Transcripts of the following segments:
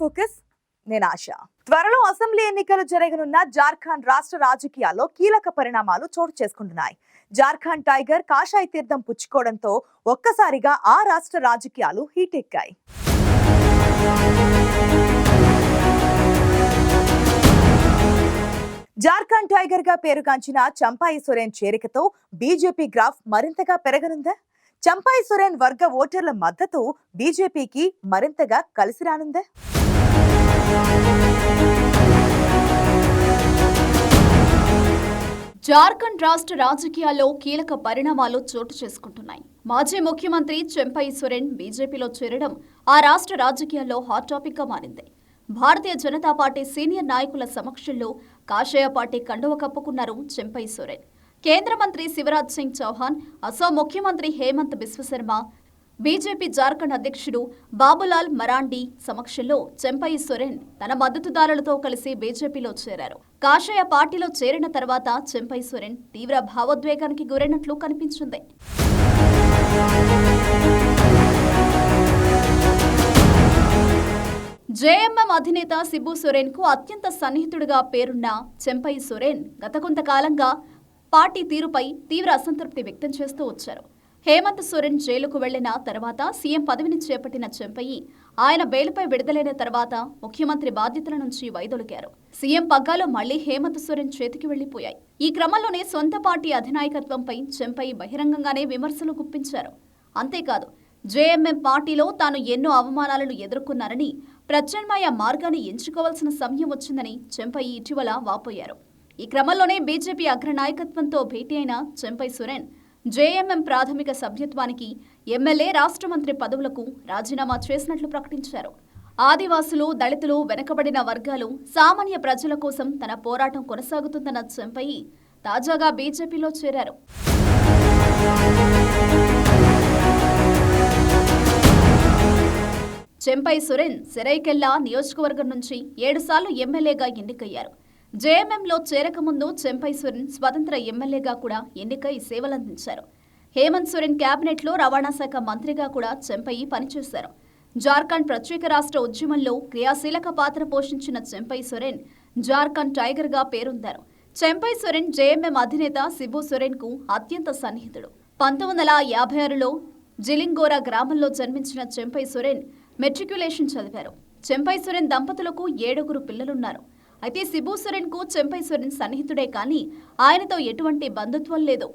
Focus నేను ఆశ. త్వరలో assembly ఎన్నికలు జరగనున్న జార్ఖండ్ రాష్ట్ర రాజకీయాల్లో కీలక పరిణామాలు చోటు చేసుకుంటున్నాయి. జార్ఖండ్ టైగర్ కాషాయ తీర్థం పుచ్చుకోవడంతో ఒక్కసారిగా ఆ రాష్ట్ర రాజకీయాలు హీటెక్కాయి జార్ఖండ్ టైగర్గా పేరుగాంచిన చంపాయి సొరేన్ చేరికతో బీజేపీ గ్రాఫ్ మరింతగా పెరగనుందా? చంపాయి సొరేన్ వర్గ ఓటర్ల మద్దతు బీజేపీకి మరింతగా కలిసి రానుందే? జార్ఖండ్ రాష్ట్ర రాజకీయాల్లో కీలక పరిణామాలు చోటు చేసుకుంటున్నాయి. మాజీ ముఖ్యమంత్రి చెంపై సొరెన్ బీజేపీలో చేరడం ఆ రాష్ట్ర రాజకీయాల్లో హాట్ టాపిక్గా మారింది. భారతీయ జనతా పార్టీ సీనియర్ నాయకుల సమక్షంలో కాషాయ పార్టీ కండువ కప్పుకున్నారు చెంపై సొరెన్. కేంద్ర మంత్రి శివరాజ్ సింగ్ చౌహాన్ అసోం ముఖ్యమంత్రి హేమంత్ బిశ్వశర్మ బీజేపీ జార్ఖండ్ అధ్యక్షుడు బాబులాల్ మరాండి సమక్షంలో చెంపై సొరెన్ తన మద్దతుదారులతో కలిసి బీజేపీలో చేరారు. కాషాయ పార్టీలో చేరిన తర్వాత చెంపై సొరెన్ తీవ్ర భావోద్వేగానికి గురైనట్లు కనిపించింది. జేఎంఎం అధినేత సిబు సొరెన్కు అత్యంత సన్నిహితుడిగా పేరున్న చెంపై సొరెన్ గత కొంతకాలంగా పార్టీ తీరుపై తీవ్ర అసంతృప్తి వ్యక్తం చేస్తూ వచ్చారు. హేమంత్ సోరెన్ జైలుకు వెళ్ళిన తర్వాత సీఎం పదవిని చేపట్టిన చెంపయ్యి ఆయన బెయిల్పై విడుదలైన తర్వాత ముఖ్యమంత్రి బాధ్యతల నుంచి వైదొలిగారు. సీఎం పగ్గాలు మళ్ళీ హేమంత్ సోరెన్ చేతికి వెళ్ళిపోయాయి ఈ క్రమంలోనే సొంత పార్టీ అధినాయకత్వంపై చెంపయ్యి బహిరంగంగానే విమర్శలు గుప్పించారు. అంతేకాదు జేఎంఎం పార్టీలో తాను ఎన్నో అవమానాలను ఎదుర్కొన్నారని ప్రత్యామ్నాయ మార్గాన్ని ఎంచుకోవాల్సిన సమయం వచ్చిందని చెంపయ్యి ఇటీవల వాపోయారు. ఈ క్రమంలోనే బీజేపీ అగ్రనాయకత్వంతో భేటీ అయిన చెంపై సురేన్ జేఎంఎం ప్రాథమిక సభ్యత్వానికి ఎమ్మెల్యే రాష్ట్ర మంత్రి పదవులకు రాజీనామా చేసినట్లు ప్రకటించారు. ఆదివాసులు దళితులు వెనుకబడిన వర్గాలు సామాన్య ప్రజల కోసం తన పోరాటం కొనసాగుతుందన్న చెంపై తాజాగా బీజేపీలో చేరారు. చెంపై సురేన్ సెరైకెల్లా నియోజకవర్గం నుంచి ఏడుసార్లు ఎమ్మెల్యేగా ఎన్నికయ్యారు. జేఎంఎంలో చేరకముందు చెంపై స్వతంత్ర ఎమ్మెల్యేగా కూడా ఎన్నికై సేవలందించారు. హేమంత్ సోరెన్ కేబినెట్లో రవాణా శాఖ మంత్రిగా కూడా చెంపయ్యి పనిచేశారు. జార్ఖండ్ ప్రత్యేక రాష్ట్ర ఉద్యమంలో క్రియాశీలక పాత్ర పోషించిన చెంపై సొరెన్ జార్ఖండ్ టైగర్గా పేరొందారు. చెంపై సొరెన్ జేఎంఎం అధినేత శిబు సొరెన్కు అత్యంత సన్నిహితుడు. పంతొమ్మిది వందల యాభై ఆరులో జిలింగోరా గ్రామంలో జన్మించిన చెంపై సొరెన్ మెట్రిక్యులేషన్ చదివారు. చెంపై సొరెన్ దంపతులకు ఏడుగురు పిల్లలున్నారు. అయితే సిబు సొరెన్కు చెంపై సొరెన్ సన్నిహితుడే కానీ ఆయనతో ఎటువంటి బంధుత్వం లేదు.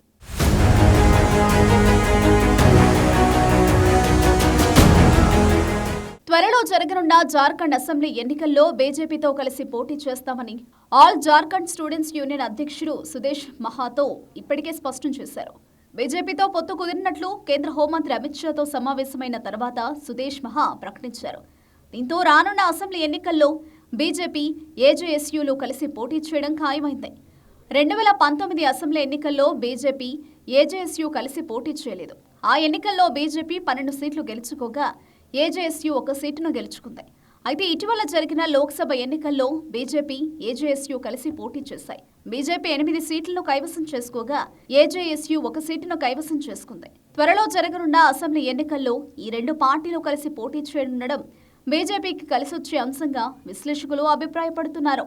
త్వరలో జరగనున్న జార్ఖండ్ అసెంబ్లీ ఎన్నికల్లో బీజేపీతో కలిసి పోటీ చేస్తామని ఆల్ జార్ఖండ్ స్టూడెంట్స్ యూనియన్ అధ్యక్షుడు సుదేశ్ మహాతో ఇప్పటికే స్పష్టం చేశారు. బీజేపీతో పొత్తు కుదిరినట్లు కేంద్ర హోంమంత్రి అమిత్ షాతో సమావేశమైన తర్వాత సుదేశ్ మహా ప్రకటించారు. దీంతో రానున్న అసెంబ్లీ ఎన్నికల్లో బీజేపీ ఏజేఎస్యూలు కలిసి పోటీ చేయడం ఖాయమైంది. రెండు వేల పంతొమ్మిది అసెంబ్లీ ఎన్నికల్లో బీజేపీ ఏజేఎస్యూ కలిసి పోటీ చేయలేదు. ఆ ఎన్నికల్లో బీజేపీ పన్నెండు సీట్లు గెలుచుకోగా ఏజేఎస్యూ ఒక సీటును గెలుచుకుంది. అయితే ఇటీవల జరిగిన లోక్సభ ఎన్నికల్లో బీజేపీ ఏజేఎస్యూ కలిసి పోటీ చేశాయి. బీజేపీ ఎనిమిది సీట్లను కైవసం చేసుకోగా ఏజేఎస్యూ ఒక సీటును కైవసం చేసుకుంది. త్వరలో జరగనున్న అసెంబ్లీ ఎన్నికల్లో ఈ రెండు పార్టీలు కలిసి పోటీ చేయనుండడం బీజేపీకి కలిసొచ్చే అంశంగా విశ్లేషకులు అభిప్రాయపడుతున్నారు.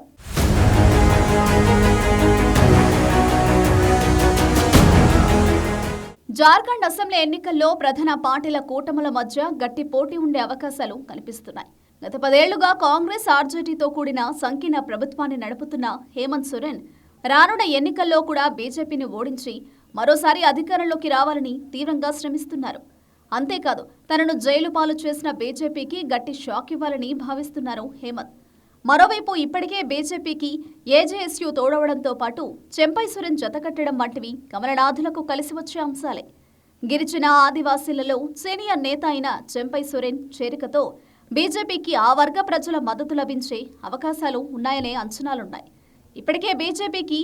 జార్ఖండ్ అసెంబ్లీ ఎన్నికల్లో ప్రధాన పార్టీల కూటముల మధ్య గట్టి పోటీ ఉండే అవకాశాలు కనిపిస్తున్నాయి. గత పదేళ్ళుగా కాంగ్రెస్ ఆర్జేడీతో కూడిన సంకీర్ణ ప్రభుత్వాన్ని నడుపుతున్న హేమంత్ సోరెన్ రానున్న ఎన్నికల్లో కూడా బీజేపీని ఓడించి మరోసారి అధికారంలోకి రావాలని తీవ్రంగా శ్రమిస్తున్నారు. అంతేకాదు తనను జైలు పాలు చేసిన బీజేపీకి గట్టి షాక్ ఇవ్వాలని భావిస్తున్నారు హేమంత్. మరోవైపు ఇప్పటికే బీజేపీకి ఏజేఎస్యు తోడవడంతో పాటు చెంపై జతకట్టడం వంటివి కమలనాథులకు కలిసి వచ్చే అంశాలే. గిరిజన ఆదివాసీలలో సీనియర్ నేత అయిన చెంపై సురేన్ చేరికతో బీజేపీకి ఆ వర్గ ప్రజల మద్దతు లభించే అవకాశాలు ఉన్నాయనే అంచనాలున్నాయి. ఇప్పటికే బీజేపీకి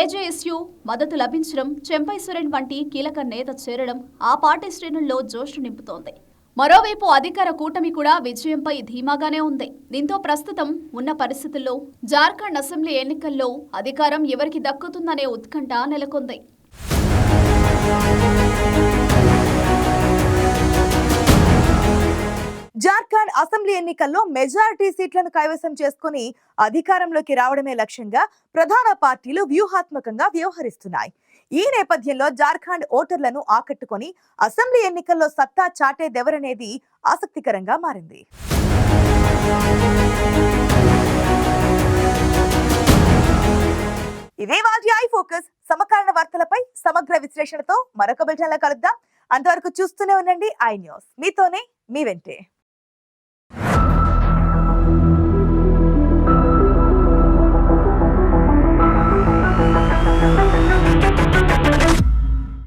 ఏజేఎస్యు మద్దతు లభించడం చెంపై సురేన్ వంటి కీలక నేత చేరడం ఆ పార్టీ శ్రేణుల్లో జోష్ నింపుతోంది. మరోవైపు అధికార కూటమి కూడా విజయంపై ధీమాగానే ఉంది. దీంతో ప్రస్తుతం ఉన్న పరిస్థితుల్లో జార్ఖండ్ అసెంబ్లీ ఎన్నికల్లో అధికారం ఎవరికి దక్కుతుందనే ఉత్కంఠ నెలకొంది. అసెంబ్లీ ఎన్నికల్లో మెజారిటీ సీట్లను కైవసం చేసుకుని అధికారంలోకి రావడమే లక్ష్యంగా ప్రధాన పార్టీలు వ్యూహాత్మకంగా వ్యవహరిస్తున్నాయి. ఈ నేపథ్యంలో జార్ఖండ్ ఓటర్లను ఆకట్టుకొని అసెంబ్లీ ఎన్నికల్లో సత్తా చాటేదెవరనేది ఆసక్తికరంగా మారింది. ఇదే వాటి ఐ ఫోకస్. సమకాలీన వార్తలపై సమగ్ర విశ్లేషణతో మరొక బిల్టన్లో కలుద్దాం. అంతవరకు చూస్తూనే ఉండండి ఐ న్యూస్. మీతోనే మీ వెంటే.